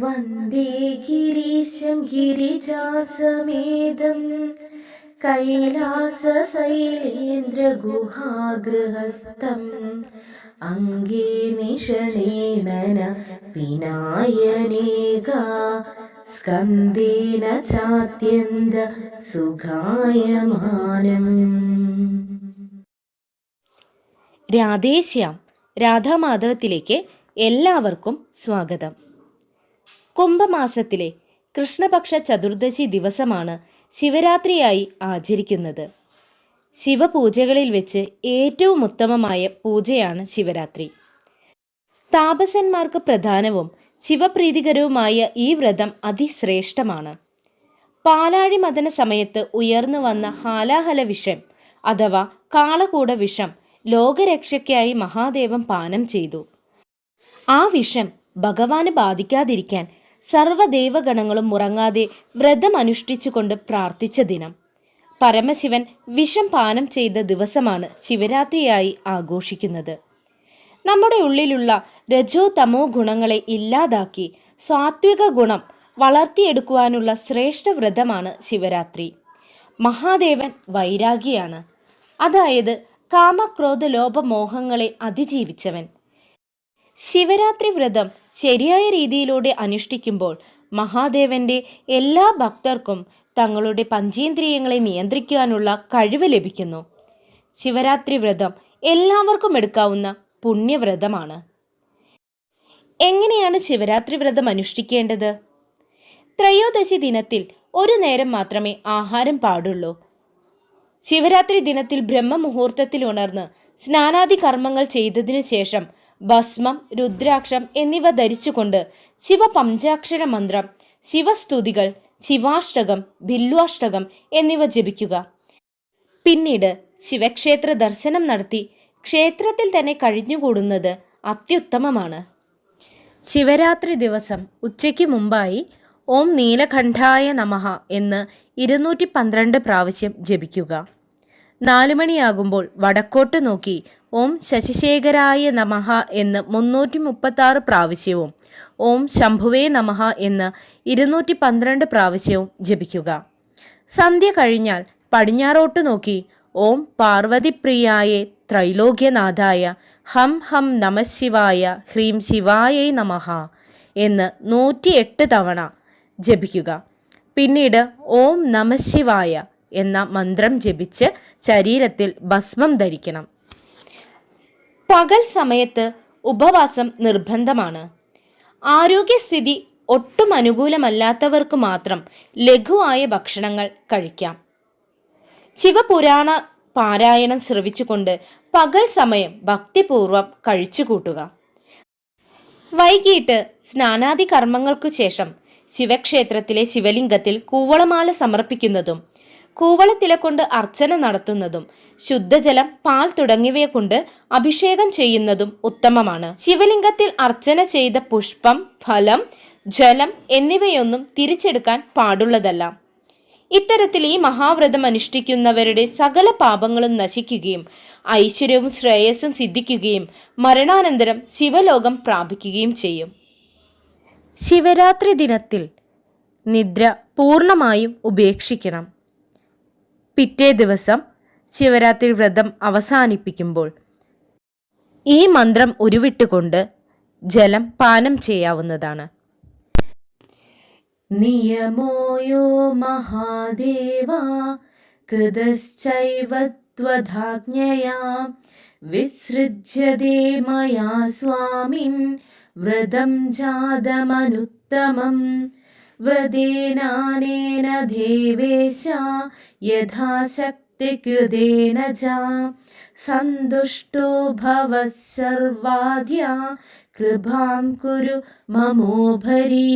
വന്ദേ ഗിരീശം ഗിരിജാസമേതം. കൈലാസൈലേന്ദ്രഗുഹാഗൃഹസ്ഥം അംഗേ നിഷണേണന വിനായനേക. സ്കന്ദേന ചാത്യന്ത സുഖായമാനം. രാധേശ്യാം രാധാമാധവത്തിലേക്ക് എല്ലാവർക്കും സ്വാഗതം. കുംഭമാസത്തിലെ കൃഷ്ണപക്ഷ ചതുർദശി ദിവസമാണ് ശിവരാത്രിയായി ആചരിക്കുന്നത്. ശിവപൂജകളിൽ വെച്ച് ഏറ്റവും ഉത്തമമായ പൂജയാണ് ശിവരാത്രി. താപസന്മാർക്ക് പ്രധാനവും ശിവപ്രീതികരവുമായ ഈ വ്രതം അതിശ്രേഷ്ഠമാണ്. പാലാഴി മദന സമയത്ത് ഉയർന്നു വന്ന ഹാലാഹല വിഷം അഥവാ കാളകൂട വിഷം ലോകരക്ഷയ്ക്കായി മഹാദേവൻ പാനം ചെയ്തു. ആ വിഷം ഭഗവാന് ബാധിക്കാതിരിക്കാൻ സർവദേവഗണങ്ങളും ഉറങ്ങാതെ വ്രതം അനുഷ്ഠിച്ചുകൊണ്ട് പ്രാർത്ഥിച്ച ദിനം. പരമശിവൻ വിഷം പാനം ചെയ്ത ദിവസമാണ് ശിവരാത്രിയായി ആഘോഷിക്കുന്നത്. നമ്മുടെ ഉള്ളിലുള്ള രജോ തമോ ഗുണങ്ങളെ ഇല്ലാതാക്കി സാത്വിക ഗുണം വളർത്തിയെടുക്കുവാനുള്ള ശ്രേഷ്ഠ വ്രതമാണ് ശിവരാത്രി. മഹാദേവൻ വൈരാഗിയാണ്. അതായത് കാമക്രോധ ലോപമോഹങ്ങളെ അതിജീവിച്ചവൻ. ശിവരാത്രി വ്രതം ശരിയായ രീതിയിലൂടെ അനുഷ്ഠിക്കുമ്പോൾ മഹാദേവന്റെ എല്ലാ ഭക്തർക്കും തങ്ങളുടെ പഞ്ചേന്ദ്രിയങ്ങളെ നിയന്ത്രിക്കുവാനുള്ള കഴിവ് ലഭിക്കുന്നു. ശിവരാത്രി വ്രതം എല്ലാവർക്കും എടുക്കാവുന്ന പുണ്യവ്രതമാണ്. എങ്ങനെയാണ് ശിവരാത്രി വ്രതം അനുഷ്ഠിക്കേണ്ടത്? ത്രയോദശി ദിനത്തിൽ ഒരു നേരം മാത്രമേ ആഹാരം പാടുള്ളൂ. ശിവരാത്രി ദിനത്തിൽ ബ്രഹ്മമുഹൂർത്തത്തിൽ ഉണർന്ന് സ്നാനാദി കർമ്മങ്ങൾ ചെയ്തതിനു ശേഷം ഭസ്മം രുദ്രാക്ഷം എന്നിവ ധരിച്ചുകൊണ്ട് ശിവപഞ്ചാക്ഷര മന്ത്രം ശിവസ്തുതികൾ ശിവാഷ്ടകം ബില്ലുവാഷ്ടകം എന്നിവ ജപിക്കുക. പിന്നീട് ശിവക്ഷേത്ര ദർശനം നടത്തി ക്ഷേത്രത്തിൽ തന്നെ കഴിഞ്ഞുകൂടുന്നത് അത്യുത്തമമാണ്. ശിവരാത്രി ദിവസം ഉച്ചയ്ക്ക് മുമ്പായി ഓം നീലകണ്ഠായ നമഹ എന്ന് ഇരുന്നൂറ്റി പന്ത്രണ്ട് പ്രാവശ്യം ജപിക്കുക. നാലുമണിയാകുമ്പോൾ വടക്കോട്ട് നോക്കി ഓം ശശിശേഖരായ നമഹ എന്ന് മുന്നൂറ്റി മുപ്പത്തി ആറ് പ്രാവശ്യവും ഓം ശംഭുവേ നമഹ എന്ന് ഇരുന്നൂറ്റി പന്ത്രണ്ട് പ്രാവശ്യവും ജപിക്കുക. സന്ധ്യ കഴിഞ്ഞാൽ പടിഞ്ഞാറോട്ട് നോക്കി ഓം പാർവതിപ്രിയായ ത്രൈലോക്യനാഥായ ഹം ഹം നമശിവായ ഹ്രീം ശിവായൈ നമഹ എന്ന് നൂറ്റിയെട്ട് തവണ ജപിക്കുക. പിന്നീട് ഓം നമശിവായ എന്ന മന്ത്രം ജപിച്ച് ശരീരത്തിൽ ഭസ്മം ധരിക്കണം. പകൽ സമയത്ത് ഉപവാസം നിർബന്ധമാണ്. ആരോഗ്യസ്ഥിതി ഒട്ടും അനുകൂലമല്ലാത്തവർക്ക് മാത്രം ലഘുവായ ഭക്ഷണങ്ങൾ കഴിക്കാം. ശിവപുരാണ പാരായണം ശ്രവിച്ചുകൊണ്ട് പകൽ സമയം ഭക്തിപൂർവം കഴിച്ചുകൂട്ടുക. വൈകിട്ട് സ്നാനാദി കർമ്മങ്ങൾക്കു ശേഷം ശിവക്ഷേത്രത്തിലെ ശിവലിംഗത്തിൽ കൂവളമാല സമർപ്പിക്കുന്നതും കൂവളത്തില കൊണ്ട് അർച്ചന നടത്തുന്നതും ശുദ്ധജലം പാൽ തുടങ്ങിയവയെ കൊണ്ട് അഭിഷേകം ചെയ്യുന്നതും ഉത്തമമാണ്. ശിവലിംഗത്തിൽ അർച്ചന ചെയ്ത പുഷ്പം ഫലം ജലം എന്നിവയൊന്നും തിരിച്ചെടുക്കാൻ പാടുള്ളതല്ല. ഇത്തരത്തിൽ ഈ മഹാവ്രതം അനുഷ്ഠിക്കുന്നവരുടെ സകല പാപങ്ങളും നശിക്കുകയും ഐശ്വര്യവും ശ്രേയസ്സും സിദ്ധിക്കുകയും മരണാനന്തരം ശിവലോകം പ്രാപിക്കുകയും ചെയ്യും. ശിവരാത്രി ദിനത്തിൽ നിദ്ര പൂർണമായും ഉപേക്ഷിക്കണം. പിറ്റേ ദിവസം ശിവരാത്രി വ്രതം അവസാനിപ്പിക്കുമ്പോൾ ഈ മന്ത്രം ഉരുവിട്ടുകൊണ്ട് ജലം പാനം ചെയ്യാവുന്നതാണ്. നിയമോയോ മഹാദേവ കൃതശ്ചൈവത്വധാജ്ഞയാ വിസൃജ്യതേ മയാ സ്വാമിൻ വ്രതം ജാതമനുത്തമം. വ്രതേനാനേന ദേവേശ യഥാശക്തികൃതേന ച സന്തുഷ്ടോ ഭവ സർവാധ്യ കൃപാം കുരു മമോഭരീ